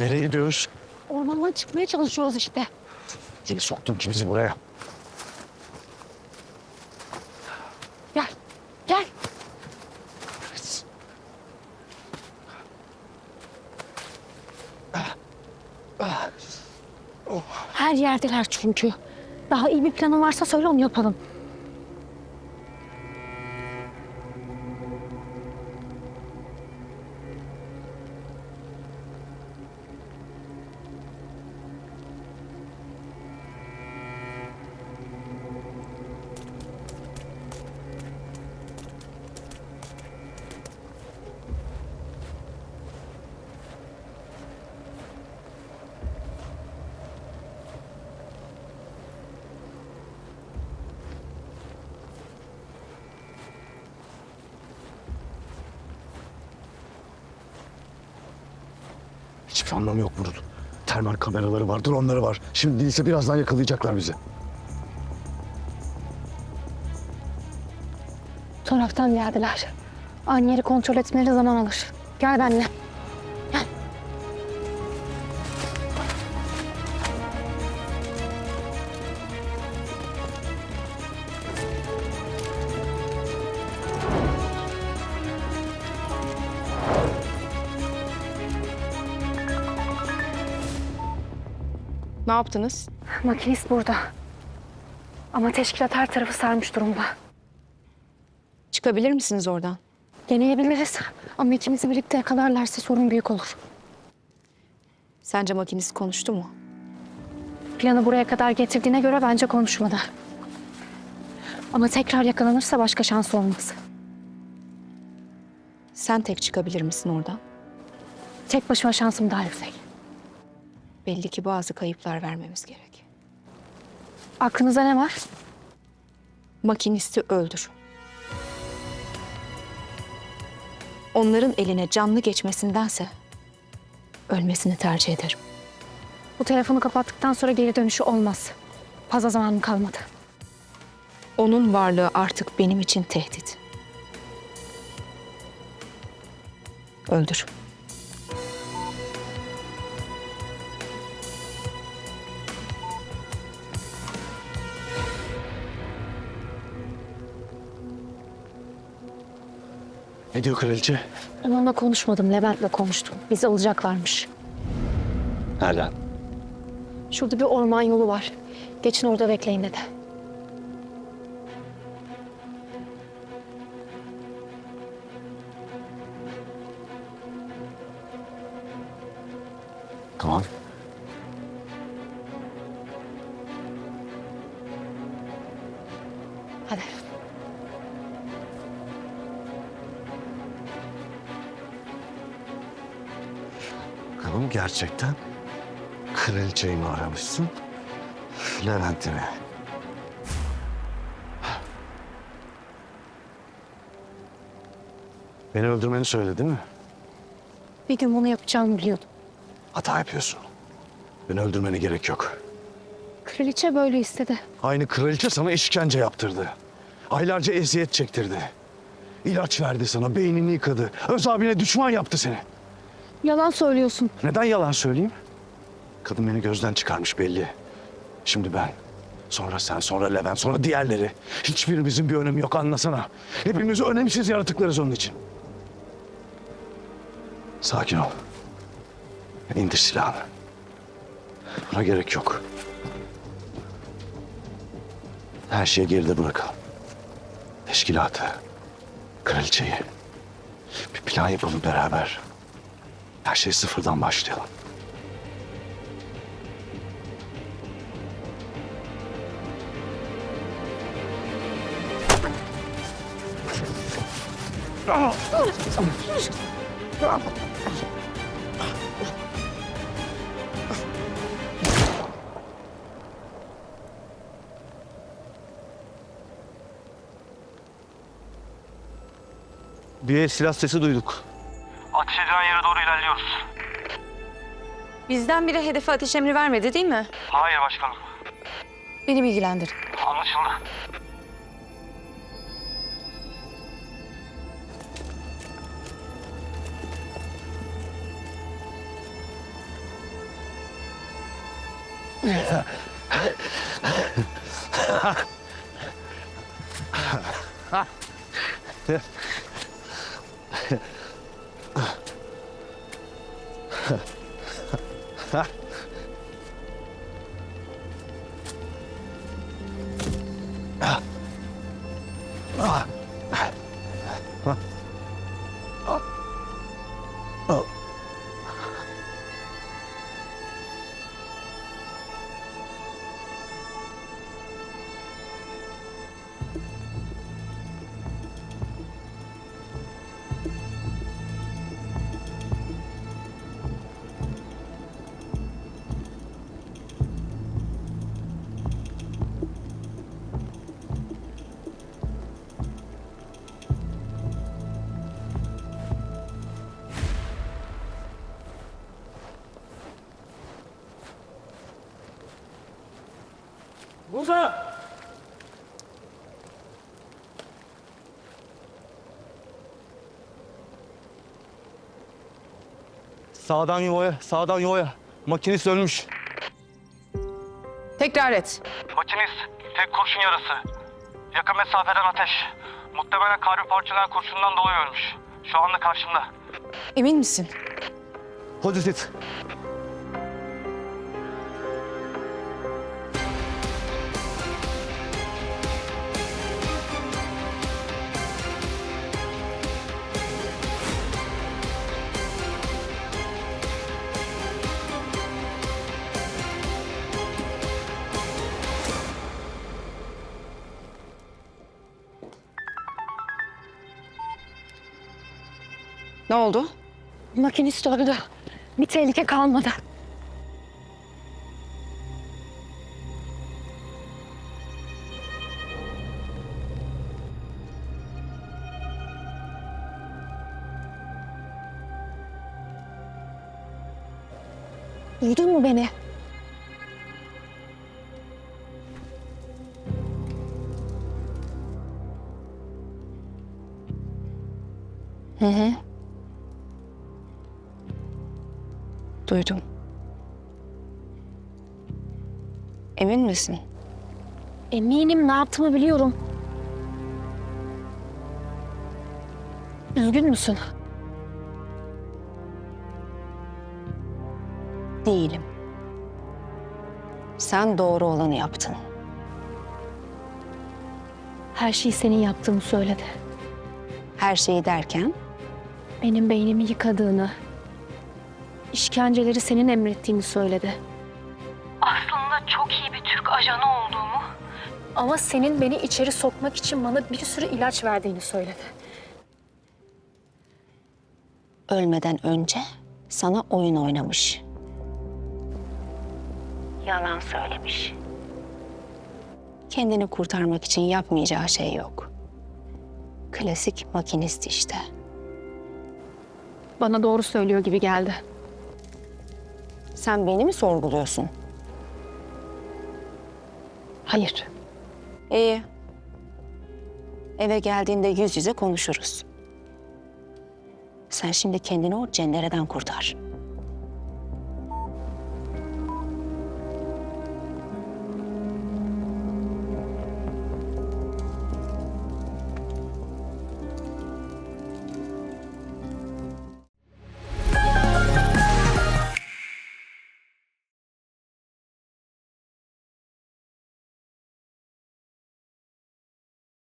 Nereye gidiyoruz? Ormandan çıkmaya çalışıyoruz işte. Seni soktun ki bizi buraya. Gel. Gel. Her yerdeler çünkü. Daha iyi bir planın varsa söyle onu yapalım. Hiçbir anlamı yok bunun. Termal kameraları var, dronları var. Şimdi değilse birazdan yakalayacaklar bizi. Taraftan geldiler. Aynı yeri kontrol etmeleri zaman alır. Gel benimle. Ne yaptınız? Makinist burada. Ama teşkilat her tarafı sarmış durumda. Çıkabilir misiniz oradan? Deneyebiliriz. Ama ikimizi birlikte yakalarlarsa sorun büyük olur. Sence makinist konuştu mu? Planı buraya kadar getirdiğine göre bence konuşmadı. Ama tekrar yakalanırsa başka şans olmaz. Sen tek çıkabilir misin oradan? Tek başıma şansım daha yüksek. Belli ki bazı kayıplar vermemiz gerek. Aklınıza ne var? Makinisti öldür. Onların eline canlı geçmesindense ölmesini tercih ederim. Bu telefonu kapattıktan sonra geri dönüşü olmaz. Fazla zamanım kalmadı. Onun varlığı artık benim için tehdit. Öldür. Ne diyor kraliçe? Onunla konuşmadım, Levent'le konuştum. Bizi alacaklarmış. Nereden? Şurada bir orman yolu var. Geçin orada bekleyin dedi. Tamam. Hadi. Gerçekten kraliçeyi mi aramışsın? Levent'i mi? Beni öldürmeni söyledi değil mi? Bir gün bunu yapacağımı biliyordum. Hata yapıyorsun. Beni öldürmene gerek yok. Kraliçe böyle istedi. Aynı kraliçe sana işkence yaptırdı. Aylarca eziyet çektirdi. İlaç verdi sana, beynini yıkadı. Öz abine düşman yaptı seni. Yalan söylüyorsun. Neden yalan söyleyeyim? Kadın beni gözden çıkarmış belli. Şimdi ben, sonra sen, sonra Levent, sonra diğerleri. Hiçbirimizin bir önemi yok anlasana. Hepimiz önemsiz yaratıklarız onun için. Sakin ol. İndir silahını. Buna gerek yok. Her şeyi geride bırakalım. Teşkilatı, kraliçeyi. Bir plan yapalım beraber. Her şey sıfırdan başlayalım. El silah sesi duyduk. Ateş edilen yere doğru ilerliyoruz. Bizden biri hedefe ateş emri vermedi değil mi? Hayır başkanım. Beni bilgilendir. Anlaşıldı. ha ha Burada! Sağdan yuvaya, sağdan yuvaya. Makinist ölmüş. Tekrar et. Makinist, tek kurşun yarası. Yakın mesafeden ateş. Muhtemelen kalbi parçalayan kurşundan dolayı ölmüş. Şu anda karşımda. Emin misin? Pozitif. Ne oldu? Makinist öldü. Bir tehlike kalmadı. Duydun mu beni? Hı hı. Duydum. Emin misin? Eminim ne yaptığımı biliyorum. Üzgün müsün? Değilim. Sen doğru olanı yaptın. Her şeyi senin yaptığını söyledi. Her şeyi derken Benim beynimi yıkadığını, işkenceleri senin emrettiğini söyledi. Aslında çok iyi bir Türk ajanı olduğumu Ama senin beni içeri sokmak için bana bir sürü ilaç verdiğini söyledi. ölmeden önce sana oyun oynamış. Yalan söylemiş. Kendini kurtarmak için yapmayacağı şey yok. Klasik makinist işte. Bana doğru söylüyor gibi geldi. Sen beni mi sorguluyorsun? Hayır. İyi. Eve geldiğinde yüz yüze konuşuruz. Sen şimdi kendini o cendereden kurtar.